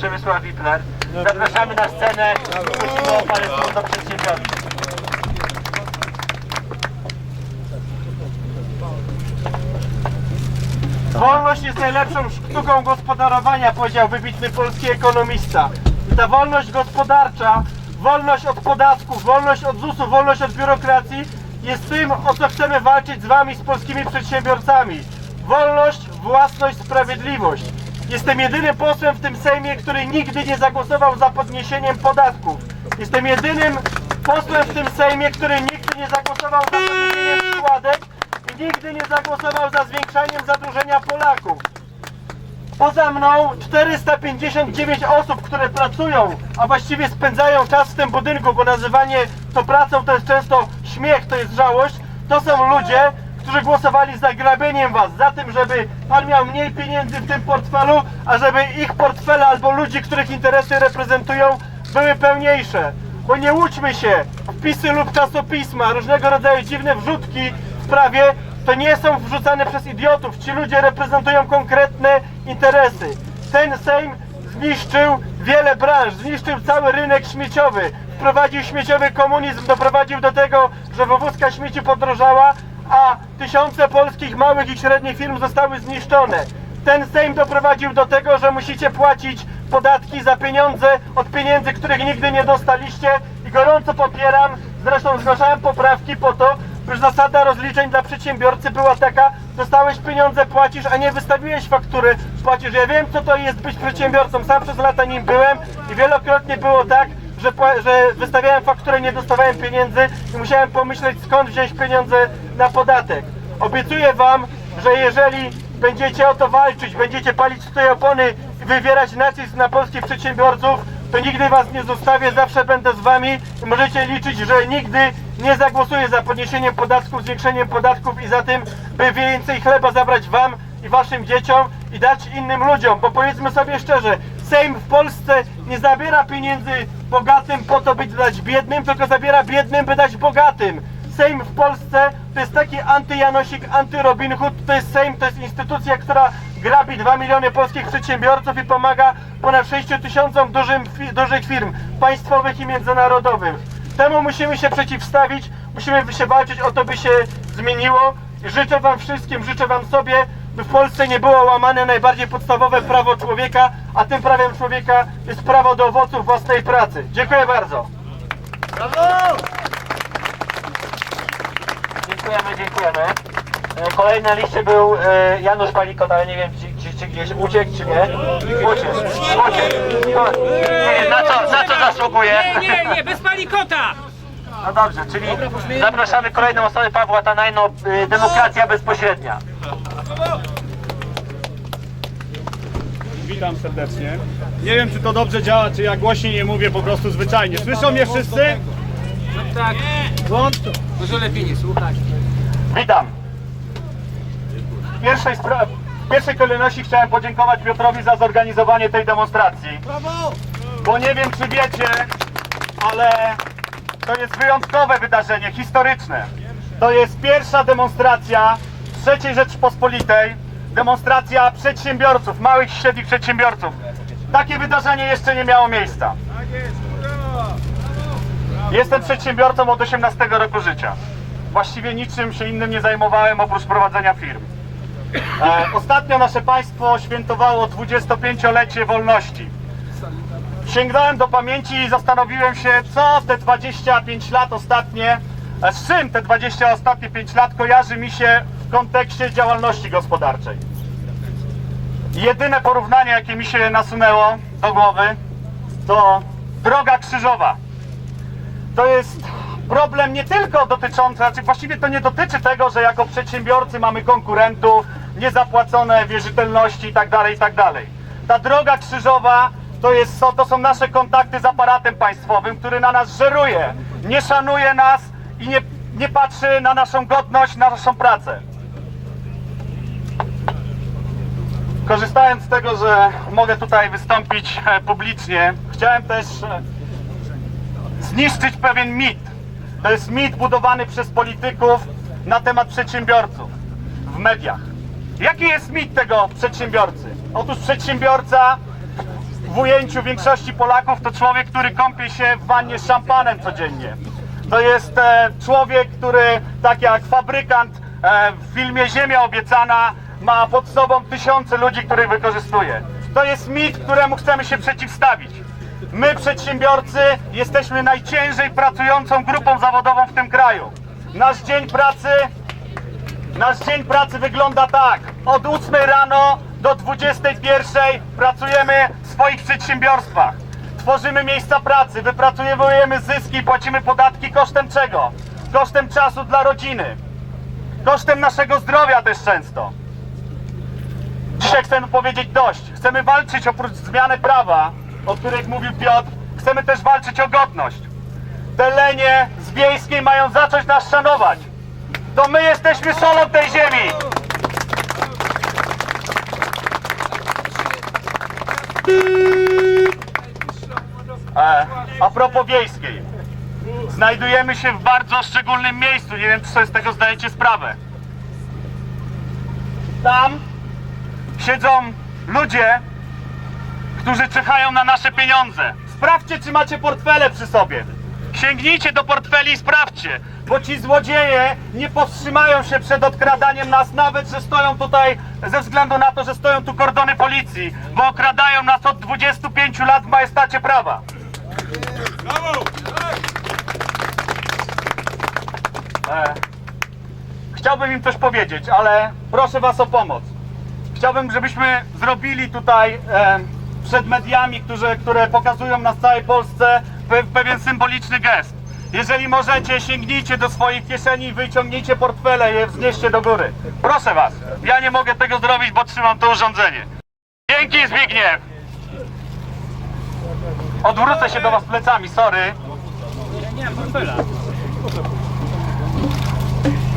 Przemysław Wipler. Zapraszamy na scenę. Prosimy o parę słów do przedsiębiorców. Wolność jest najlepszą sztuką gospodarowania, powiedział wybitny polski ekonomista. Ta wolność gospodarcza, wolność od podatków, wolność od ZUS-u, wolność od biurokracji jest tym, o co chcemy walczyć z Wami, z polskimi przedsiębiorcami. Wolność, własność, sprawiedliwość. Jestem jedynym posłem w tym Sejmie, który nigdy nie zagłosował za podniesieniem podatków. Jestem jedynym posłem w tym Sejmie, który nigdy nie zagłosował za podniesieniem składek i nigdy nie zagłosował za zwiększaniem zadłużenia Polaków. Poza mną 459 osób, które pracują, a właściwie spędzają czas w tym budynku, bo nazywanie to pracą to jest często śmiech, to jest żałość. To są ludzie, którzy głosowali za grabieniem was, za tym, żeby pan miał mniej pieniędzy w tym portfelu, a żeby ich portfele albo ludzi, których interesy reprezentują, były pełniejsze. Bo nie łudźmy się, wpisy lub czasopisma, różnego rodzaju dziwne wrzutki w prawie to nie są wrzucane przez idiotów. Ci ludzie reprezentują konkretne interesy. Ten Sejm zniszczył wiele branż, zniszczył cały rynek śmieciowy, wprowadził śmieciowy komunizm, doprowadził do tego, że wywózka śmieci podrożała, a tysiące polskich małych i średnich firm zostały zniszczone. Ten Sejm doprowadził do tego, że musicie płacić podatki za pieniądze od pieniędzy, których nigdy nie dostaliście i gorąco popieram, zresztą zgłaszałem poprawki po to, że zasada rozliczeń dla przedsiębiorcy była taka, dostałeś pieniądze, płacisz, a nie wystawiłeś faktury, płacisz. Ja wiem, co to jest być przedsiębiorcą, sam przez lata nim byłem i wielokrotnie było tak, że, że wystawiałem fakturę, nie dostawałem pieniędzy i musiałem pomyśleć, skąd wziąć pieniądze na podatek. Obiecuję Wam, że jeżeli będziecie o to walczyć, będziecie palić tutaj opony i wywierać nacisk na polskich przedsiębiorców, to nigdy Was nie zostawię, zawsze będę z Wami i możecie liczyć, że nigdy nie zagłosuję za podniesieniem podatków, zwiększeniem podatków i za tym, by więcej chleba zabrać Wam i Waszym dzieciom i dać innym ludziom, bo powiedzmy sobie szczerze, Sejm w Polsce nie zabiera pieniędzy bogatym po to, by dać biednym, tylko zabiera biednym, by dać bogatym. Sejm w Polsce to jest taki antyjanosik, anty-Robin Hood, to jest Sejm, to jest instytucja, która grabi 2 miliony polskich przedsiębiorców i pomaga ponad 6 tysiącom dużym, dużych firm państwowych i międzynarodowych. Temu musimy się przeciwstawić, musimy się walczyć o to, by się zmieniło. Życzę Wam wszystkim, życzę Wam sobie, by w Polsce nie było łamane najbardziej podstawowe prawo człowieka, a tym prawem człowieka jest prawo do owoców własnej pracy. Dziękuję bardzo. Dziękujemy, dziękujemy. E, Kolejny na liście był e, Janusz Palikot, ale nie wiem, czy, czy, czy gdzieś uciekł, czy nie. Uciekł, uciekł. Na co, na co zasługuje. Nie, nie, nie, bez palikota! No dobrze, czyli zapraszamy kolejną osobę, Pawła Tanajno, y, demokracja bezpośrednia. Witam serdecznie. Nie wiem, czy to dobrze działa, czy ja głośniej nie mówię po prostu zwyczajnie. Słyszą mnie wszyscy? Tak, Włącz to. może lepiej nie słuchać. Witam. W pierwszej, spra- w pierwszej kolejności chciałem podziękować Piotrowi za zorganizowanie tej demonstracji. Bo nie wiem, czy wiecie, ale to jest wyjątkowe wydarzenie, historyczne. To jest pierwsza demonstracja III Rzeczpospolitej, demonstracja przedsiębiorców, małych i średnich przedsiębiorców. Takie wydarzenie jeszcze nie miało miejsca. Jestem przedsiębiorcą od 18 roku życia. Właściwie niczym się innym nie zajmowałem oprócz prowadzenia firm. E, ostatnio nasze państwo świętowało 25-lecie wolności. Sięgnąłem do pamięci i zastanowiłem się, co te 25 lat ostatnie, e, z czym te 20 ostatnie 5 lat kojarzy mi się w kontekście działalności gospodarczej. Jedyne porównanie, jakie mi się nasunęło do głowy, to droga krzyżowa to jest problem nie tylko dotyczący, znaczy właściwie to nie dotyczy tego, że jako przedsiębiorcy mamy konkurentów, niezapłacone wierzytelności itd., itd. Ta droga krzyżowa to, jest, to są nasze kontakty z aparatem państwowym, który na nas żeruje, nie szanuje nas i nie, nie patrzy na naszą godność, na naszą pracę. Korzystając z tego, że mogę tutaj wystąpić e, publicznie, chciałem też e, zniszczyć pewien mit. To jest mit budowany przez polityków na temat przedsiębiorców w mediach. Jaki jest mit tego przedsiębiorcy? Otóż przedsiębiorca w ujęciu większości Polaków to człowiek, który kąpie się w wannie z szampanem codziennie. To jest e, człowiek, który tak jak fabrykant w filmie Ziemia Obiecana ma pod sobą tysiące ludzi, których wykorzystuje. To jest mit, któremu chcemy się przeciwstawić. My, przedsiębiorcy, jesteśmy najciężej pracującą grupą zawodową w tym kraju. Nasz dzień pracy Nasz dzień pracy wygląda tak. Od 8 rano do 21 pracujemy w swoich przedsiębiorstwach. Tworzymy miejsca pracy, wypracujemy zyski, płacimy podatki kosztem czego? Kosztem czasu dla rodziny. Kosztem naszego zdrowia też często. Dzisiaj chcemy powiedzieć dość. Chcemy walczyć oprócz zmiany prawa, o których mówił Piotr, chcemy też walczyć o godność. Te lenie z wiejskiej mają zacząć nas szanować. To my jesteśmy solą tej ziemi. E, a propos wiejskiej. Znajdujemy się w bardzo szczególnym miejscu. Nie wiem, czy sobie z tego zdajecie sprawę. Tam siedzą ludzie, którzy czyhają na nasze pieniądze. Sprawdźcie, czy macie portfele przy sobie. Sięgnijcie do portfeli i sprawdźcie, bo ci złodzieje nie powstrzymają się przed odkradaniem nas, nawet że stoją tutaj ze względu na to, że stoją tu kordony policji, bo okradają nas od 25 lat w majestacie prawa. E, chciałbym im coś powiedzieć, ale proszę was o pomoc. Chciałbym, żebyśmy zrobili tutaj e, przed mediami, którzy, które pokazują nas w całej Polsce pe, pewien symboliczny gest. Jeżeli możecie, sięgnijcie do swoich kieszeni wyciągnijcie portfele i je wznieście do góry. Proszę was, ja nie mogę tego zrobić, bo trzymam to urządzenie. Dzięki Zbigniew! Odwrócę się do was plecami, sorry. Nie mam portfela.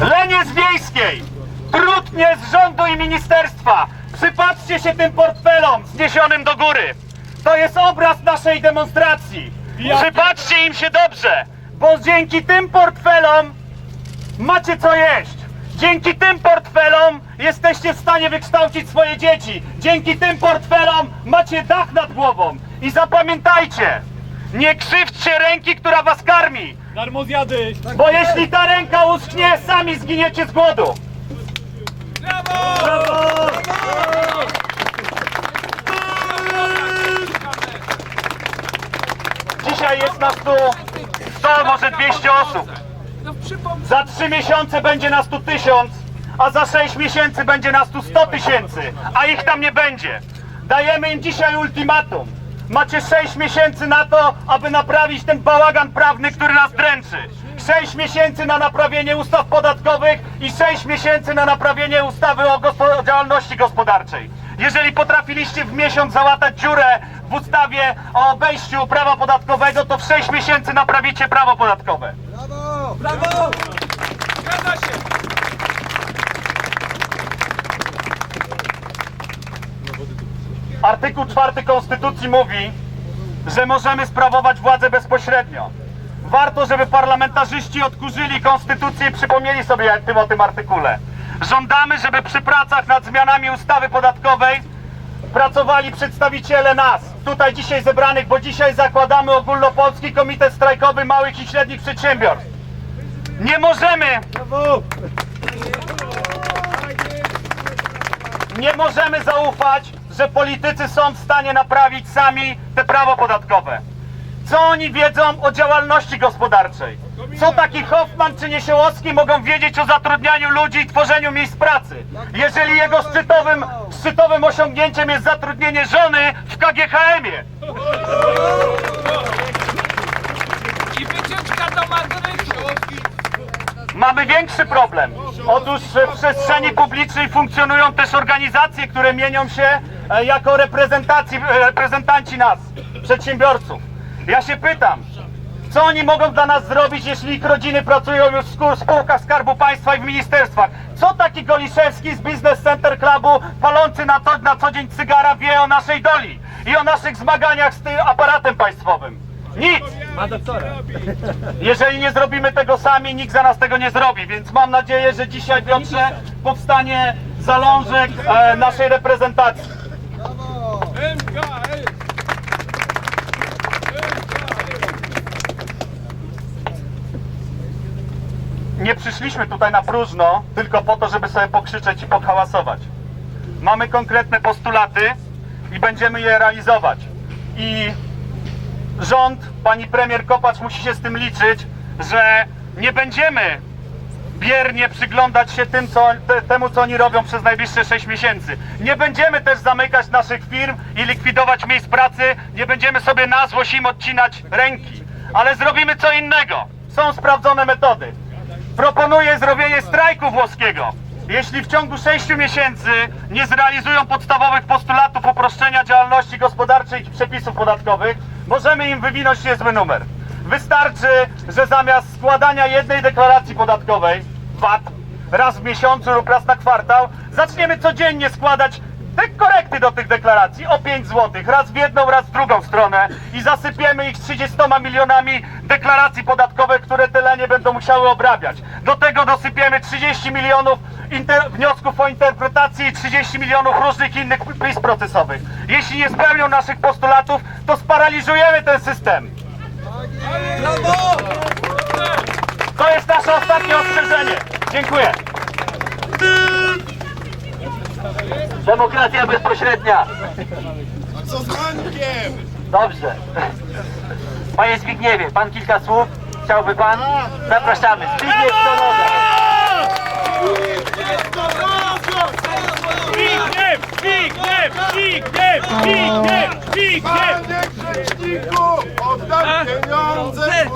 Lenie z wiejskiej! Trudnie z rządu i ministerstwa! Przypatrzcie się tym portfelom zniesionym do góry! To jest obraz naszej demonstracji! Przypatrzcie im się dobrze! Bo dzięki tym portfelom macie co jeść! Dzięki tym portfelom jesteście w stanie wykształcić swoje dzieci! Dzięki tym portfelom macie dach nad głową! I zapamiętajcie! Nie krzywdźcie ręki, która was karmi! Darmo zjady! Bo jeśli ta ręka uschnie, sami zginiecie z głodu. Dzisiaj jest nas tu 100, może 200 osób. Za 3 miesiące będzie nas tu 1000, a za 6 miesięcy będzie nas tu 100 tysięcy, a ich tam nie będzie. Dajemy im dzisiaj ultimatum. Macie 6 miesięcy na to, aby naprawić ten bałagan prawny, który nas dręczy. 6 miesięcy na naprawienie ustaw podatkowych i 6 miesięcy na naprawienie ustawy o, gospo- o działalności gospodarczej. Jeżeli potrafiliście w miesiąc załatać dziurę w ustawie o obejściu prawa podatkowego, to w 6 miesięcy naprawicie prawo podatkowe. Zgadza się. Artykuł 4 Konstytucji mówi, że możemy sprawować władzę bezpośrednio. Warto, żeby parlamentarzyści odkurzyli Konstytucję i przypomnieli sobie tym o tym artykule. Żądamy, żeby przy pracach nad zmianami ustawy podatkowej pracowali przedstawiciele nas, tutaj dzisiaj zebranych, bo dzisiaj zakładamy ogólnopolski komitet strajkowy małych i średnich przedsiębiorstw. Nie możemy Nie możemy zaufać, że politycy są w stanie naprawić sami te prawo podatkowe. Co oni wiedzą o działalności gospodarczej? Co taki Hoffman czy Niesiołowski mogą wiedzieć o zatrudnianiu ludzi i tworzeniu miejsc pracy? Jeżeli jego szczytowym, szczytowym osiągnięciem jest zatrudnienie żony w KGHM-ie. I wycieczka do Madrytu. Mamy większy problem. Otóż w przestrzeni publicznej funkcjonują też organizacje, które mienią się e, jako reprezentacji, e, reprezentanci nas, przedsiębiorców. Ja się pytam, co oni mogą dla nas zrobić, jeśli ich rodziny pracują już w spółkach Skarbu Państwa i w ministerstwach? Co taki Goliszewski z Business Center Clubu, palący na, to, na co dzień cygara, wie o naszej doli i o naszych zmaganiach z tym aparatem państwowym? Nic! Ma doktora. Jeżeli nie zrobimy tego sami, nikt za nas tego nie zrobi, więc mam nadzieję, że dzisiaj Piotrze powstanie zalążek e, naszej reprezentacji. Przyszliśmy tutaj na próżno tylko po to, żeby sobie pokrzyczeć i pohałasować. Mamy konkretne postulaty i będziemy je realizować. I rząd, pani premier Kopacz musi się z tym liczyć, że nie będziemy biernie przyglądać się tym, co, te, temu, co oni robią przez najbliższe 6 miesięcy. Nie będziemy też zamykać naszych firm i likwidować miejsc pracy, nie będziemy sobie na złość im odcinać ręki, ale zrobimy co innego. Są sprawdzone metody. Proponuję zrobienie strajku włoskiego. Jeśli w ciągu 6 miesięcy nie zrealizują podstawowych postulatów uproszczenia działalności gospodarczej i przepisów podatkowych, możemy im wywinąć niezły numer. Wystarczy, że zamiast składania jednej deklaracji podatkowej, VAT, raz w miesiącu lub raz na kwartał, zaczniemy codziennie składać te korekty do tych deklaracji o 5 zł, raz w jedną, raz w drugą stronę i zasypiemy ich 30 milionami deklaracji podatkowych, które tyle nie będą musiały obrabiać. Do tego dosypiemy 30 milionów wniosków o interpretację i 30 milionów różnych innych pism procesowych. Jeśli nie spełnią naszych postulatów, to sparaliżujemy ten system. To jest nasze ostatnie ostrzeżenie. Dziękuję. Demokracja bezpośrednia. A co z Mańkiem? Dobrze. Panie Zbigniewie, pan kilka słów? Chciałby pan? Zapraszamy. Zbigniew Stonoga. Zbigniew! Zbigniew! Zbigniew! Zbigniew! Zbigniew! Panie Grzeczniku, oddam pieniądze